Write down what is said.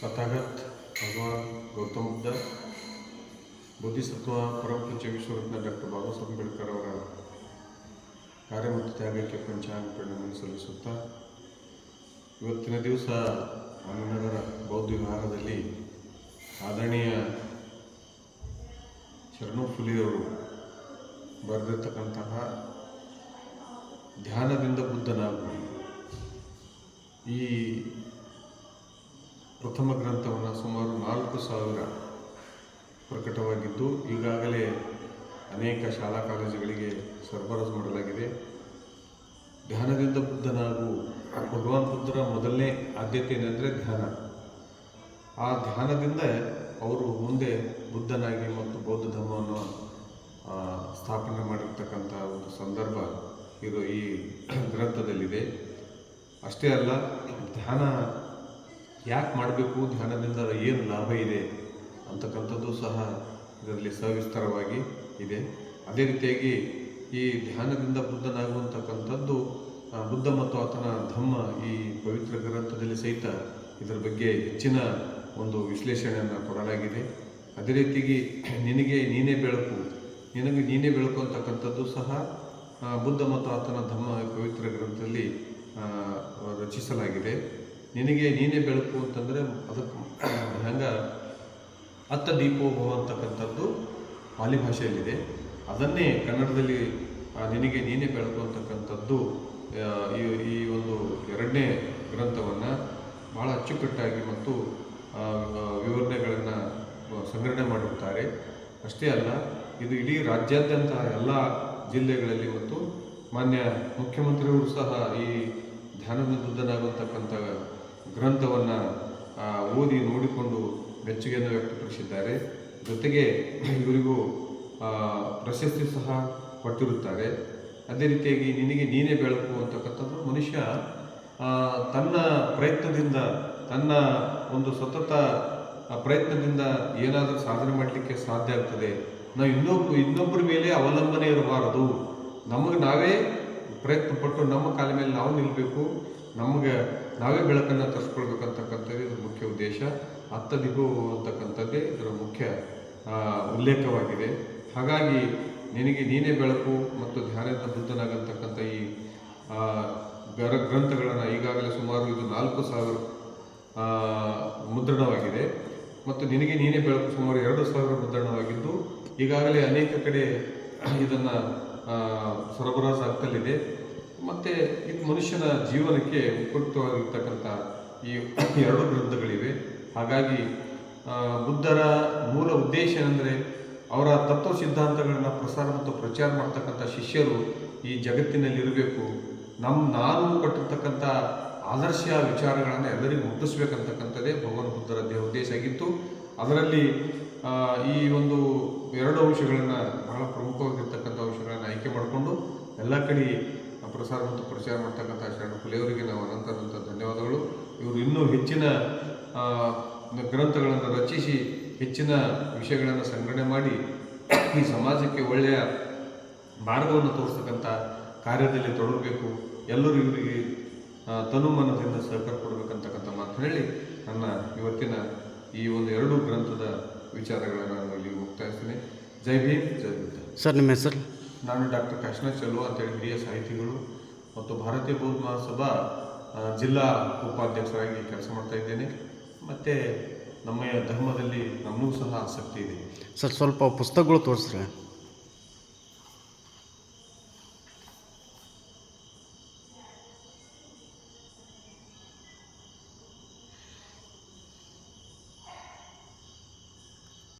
ತಥಾಗತ್ ಭಗವಾನ್ ಗೌತಮ ಬುದ್ಧ, ಬೋಧಿಸತ್ವ ಪರಮಪೂಜ್ಯ ವಿಶ್ವರತ್ನ ಡಾಕ್ಟರ್ ಬಾಬಾ ಸಾಹೇಬ್ ಅಂಬೇಡ್ಕರ್ ಅವರ ಕಾರ್ಯ ಮತ್ತು ತ್ಯಾಗಕ್ಕೆ ಪಂಚಾಂಗ ಪ್ರಣಾಮ ಸಲ್ಲಿಸುತ್ತಾ, ಇವತ್ತಿನ ದಿವಸ ಆನಂದನಗರ ಬೌದ್ಧ ವಿಹಾರದಲ್ಲಿ ಆದರಣೀಯ ಶರಣು ಫುಲಿಯವರು ಬರೆದಿರ್ತಕ್ಕಂತಹ ಧ್ಯಾನದಿಂದ ಬುದ್ಧನಾಗು. ಈ ಪ್ರಥಮ ಗ್ರಂಥವನ್ನು ಸುಮಾರು ನಾಲ್ಕು ಸಾವಿರ ಪ್ರಕಟವಾಗಿದ್ದು, ಈಗಾಗಲೇ ಅನೇಕ ಶಾಲಾ ಕಾಲೇಜುಗಳಿಗೆ ಸರಬರಾಜು ಮಾಡಲಾಗಿದೆ. ಧ್ಯಾನದಿಂದ ಬುದ್ಧನಾಗು ಭಗವಾನ್ ಬುದ್ಧರ ಮೊದಲನೇ ಆದ್ಯತೆ ಏನಂದರೆ ಧ್ಯಾನ. ಆ ಧ್ಯಾನದಿಂದ ಅವರು ಮುಂದೆ ಬುದ್ಧನಾಗಿ ಮತ್ತು ಬೌದ್ಧ ಧರ್ಮವನ್ನು ಸ್ಥಾಪನೆ ಮಾಡಿರ್ತಕ್ಕಂಥ ಒಂದು ಸಂದರ್ಭ ಇದು ಈ ಗ್ರಂಥದಲ್ಲಿದೆ. ಅಷ್ಟೇ ಅಲ್ಲ, ಧ್ಯಾನ ಯಾಕೆ ಮಾಡಬೇಕು? ಧ್ಯಾನದಿಂದ ಏನು ಲಾಭ ಇದೆ? ಅಂತಕ್ಕಂಥದ್ದು ಸಹ ಇದರಲ್ಲಿ ಸವಿಸ್ತಾರವಾಗಿ ಇದೆ. ಅದೇ ರೀತಿಯಾಗಿ ಈ ಧ್ಯಾನದಿಂದ ಬುದ್ಧನಾಗುವಂತಕ್ಕಂಥದ್ದು ಬುದ್ಧ ಮತ್ತು ಆತನ ಧಮ್ಮ ಈ ಪವಿತ್ರ ಗ್ರಂಥದಲ್ಲಿ ಸಹಿತ ಇದರ ಬಗ್ಗೆ ಹೆಚ್ಚಿನ ಒಂದು ವಿಶ್ಲೇಷಣೆಯನ್ನು ಕೊಡಲಾಗಿದೆ. ಅದೇ ರೀತಿಯಾಗಿ ನಿನಗೆ ನೀನೇ ಬೆಳಕು. ನಿನಗೆ ನೀನೇ ಬೆಳಕು ಅಂತಕ್ಕಂಥದ್ದು ಸಹ ಬುದ್ಧ ಮತ್ತು ಆತನ ಧಮ್ಮ ಪವಿತ್ರ ಗ್ರಂಥದಲ್ಲಿ ರಚಿಸಲಾಗಿದೆ. ನಿನಗೆ ನೀನೇ ಬೆಳಕು ಅಂತಂದರೆ ಅದಕ್ಕೆ ಹೆಂಗ ಅತ್ತ ದೀಪೋಭವ ಅಂತಕ್ಕಂಥದ್ದು ಪಾಲಿ ಭಾಷೆಯಲ್ಲಿದೆ. ಅದನ್ನೇ ಕನ್ನಡದಲ್ಲಿ ನಿನಗೆ ನೀನೇ ಬೆಳಕು ಅಂತಕ್ಕಂಥದ್ದು ಈ ಈ ಒಂದು ಎರಡನೇ ಗ್ರಂಥವನ್ನು ಭಾಳ ಅಚ್ಚುಕಟ್ಟಾಗಿ ಮತ್ತು ವಿವರಣೆಗಳನ್ನು ಸಂಗ್ರಹಣೆ ಮಾಡುತ್ತಾರೆ ಅಷ್ಟೇ ಅಲ್ಲ, ಇದು ಇಡೀ ರಾಜ್ಯಾದ್ಯಂತ ಎಲ್ಲ ಜಿಲ್ಲೆಗಳಲ್ಲಿ ಮತ್ತು ಮಾನ್ಯ ಮುಖ್ಯಮಂತ್ರಿಯವರು ಸಹ ಈ ಧ್ಯಾನದ ಬುದ್ಧನಾಗುವಂತಕ್ಕಂಥ ಗ್ರಂಥವನ್ನು ಓದಿ ನೋಡಿಕೊಂಡು ಮೆಚ್ಚುಗೆಯನ್ನು ವ್ಯಕ್ತಪಡಿಸಿದ್ದಾರೆ. ಜೊತೆಗೆ ಇವರಿಗೂ ಪ್ರಶಸ್ತಿ ಸಹ ಕೊಟ್ಟಿರುತ್ತಾರೆ. ಅದೇ ರೀತಿಯಾಗಿ ನಿನಗೆ ನೀನೇ ಬೆಳಕು ಅಂತಕ್ಕಂಥದ್ದು ಮನುಷ್ಯ ತನ್ನ ಪ್ರಯತ್ನದಿಂದ, ತನ್ನ ಒಂದು ಸತತ ಪ್ರಯತ್ನದಿಂದ ಏನಾದರೂ ಸಾಧನೆ ಮಾಡಲಿಕ್ಕೆ ಸಾಧ್ಯ ಆಗ್ತದೆ. ನಾವು ಇನ್ನೊಬ್ಬ, ಇನ್ನೊಬ್ಬರ ಮೇಲೆ ಅವಲಂಬನೆ ಇರಬಾರದು. ನಮಗೆ ನಾವೇ ಪ್ರಯತ್ನ ಪಟ್ಟು ನಮ್ಮ ಕಾಲ ಮೇಲೆ ನಾವು ನಿಲ್ಲಬೇಕು ನಮಗೆ ನಾವೇ ಬೆಳಕನ್ನು ತರಿಸ್ಕೊಳ್ಬೇಕಂತಕ್ಕಂಥದ್ದು ಇದರ ಮುಖ್ಯ ಉದ್ದೇಶ. ಅತ್ತ ದಿಗು ಅಂತಕ್ಕಂಥದ್ದೇ ಇದರ ಮುಖ್ಯ ಉಲ್ಲೇಖವಾಗಿದೆ. ಹಾಗಾಗಿ ನಿನಗೆ ನೀನೇ ಬೆಳಕು ಮತ್ತು ಧ್ಯಾನದ ಬುದ್ಧನಾಗತಕ್ಕಂಥ ಈ ಗರ, ಗ್ರಂಥಗಳನ್ನು ಈಗಾಗಲೇ ಸುಮಾರು ಇದು ನಾಲ್ಕು ಸಾವಿರ ಮುದ್ರಣವಾಗಿದೆ. ಮತ್ತು ನಿನಗೆ ನೀನೇ ಬೆಳಕು ಸುಮಾರು ಎರಡು ಸಾವಿರ ಮುದ್ರಣವಾಗಿದ್ದು, ಈಗಾಗಲೇ ಅನೇಕ ಕಡೆ ಇದನ್ನು ಸರಬರಾಜು ಆಗ್ತಲಿದೆ ಮತ್ತು ಇದು ಮನುಷ್ಯನ ಜೀವನಕ್ಕೆ ಉಪಯುಕ್ತವಾಗಿರ್ತಕ್ಕಂಥ ಈ ಎರಡು ಗ್ರಂಥಗಳಿವೆ. ಹಾಗಾಗಿ ಬುದ್ಧರ ಮೂಲ ಉದ್ದೇಶ ಅಂದರೆ ಅವರ ತತ್ವ ಸಿದ್ಧಾಂತಗಳನ್ನು ಪ್ರಸಾರ ಮತ್ತು ಪ್ರಚಾರ ಮಾಡ್ತಕ್ಕಂಥ ಶಿಷ್ಯರು ಈ ಜಗತ್ತಿನಲ್ಲಿರಬೇಕು. ನಮ್ಮ ನಾನು ಕೊಟ್ಟಿರ್ತಕ್ಕಂಥ ಆದರ್ಶ ವಿಚಾರಗಳನ್ನು ಎಲ್ಲರಿಗೂ ಮುಟ್ಟಿಸ್ಬೇಕಂತಕ್ಕಂಥದ್ದೇ ಭಗವಾನ್ ಬುದ್ಧರ ಉದ್ದೇಶ ಆಗಿತ್ತು. ಅದರಲ್ಲಿ ಈ ಒಂದು ಎರಡು ಅಂಶಗಳನ್ನು ಬಹಳ ಪ್ರಮುಖವಾಗಿರ್ತಕ್ಕಂಥ ಅಂಶಗಳನ್ನು ಆಯ್ಕೆ ಮಾಡಿಕೊಂಡು, ಎಲ್ಲ ಕಡೆ ಪ್ರಸಾರ ಮತ್ತು ಪ್ರಚಾರ ಮಾಡ್ತಕ್ಕಂಥ ಶರಣ ಫುಲೆಯವರಿಗೆ ನಾವು ಅನಂತ ಧನ್ಯವಾದಗಳು. ಇವರು ಇನ್ನೂ ಹೆಚ್ಚಿನ ಗ್ರಂಥಗಳನ್ನು ರಚಿಸಿ ಹೆಚ್ಚಿನ ವಿಷಯಗಳನ್ನು ಸಂಗ್ರಹಣೆ ಮಾಡಿ ಈ ಸಮಾಜಕ್ಕೆ ಒಳ್ಳೆಯ ಮಾರ್ಗವನ್ನು ತೋರಿಸ್ತಕ್ಕಂಥ ಕಾರ್ಯದಲ್ಲಿ ತೊಡಗಬೇಕು. ಎಲ್ಲರೂ ಇವರಿಗೆ ತನುಮಾನದಿಂದ ಸಹಕಾರ ಕೊಡಬೇಕಂತಕ್ಕಂಥ ಮಾತು ಹೇಳಿ ನನ್ನ ಇವತ್ತಿನ ಈ ಒಂದು ಎರಡು ಗ್ರಂಥದ ವಿಚಾರಗಳನ್ನು ನಾನು ಇಲ್ಲಿ ಮುಕ್ತಾಯಿಸ್ತೀನಿ. ಜೈ ಭೀಮ್, ಜೈ ಸರ್, ನಿಮ್ಮ ಹೆಸರು? ನಾನು ಡಾಕ್ಟರ್ ಕೃಷ್ಣ ಚಲುವ ಅಂತೇಳಿ ಹಿರಿಯ ಸಾಹಿತಿಗಳು ಮತ್ತು ಭಾರತೀಯ ಬೌದ್ಧ ಮಹಾಸಭಾ ಜಿಲ್ಲಾ ಉಪಾಧ್ಯಕ್ಷರಾಗಿ ಕೆಲಸ ಮಾಡ್ತಾ ಇದ್ದೇನೆ. ಮತ್ತು ನಮ್ಮ ಧರ್ಮದಲ್ಲಿ ನಮಗೂ ಸಹ ಆಸಕ್ತಿ ಇದೆ. ಸರ್, ಸ್ವಲ್ಪ ಪುಸ್ತಕಗಳು ತೋರಿಸ್ರಿ.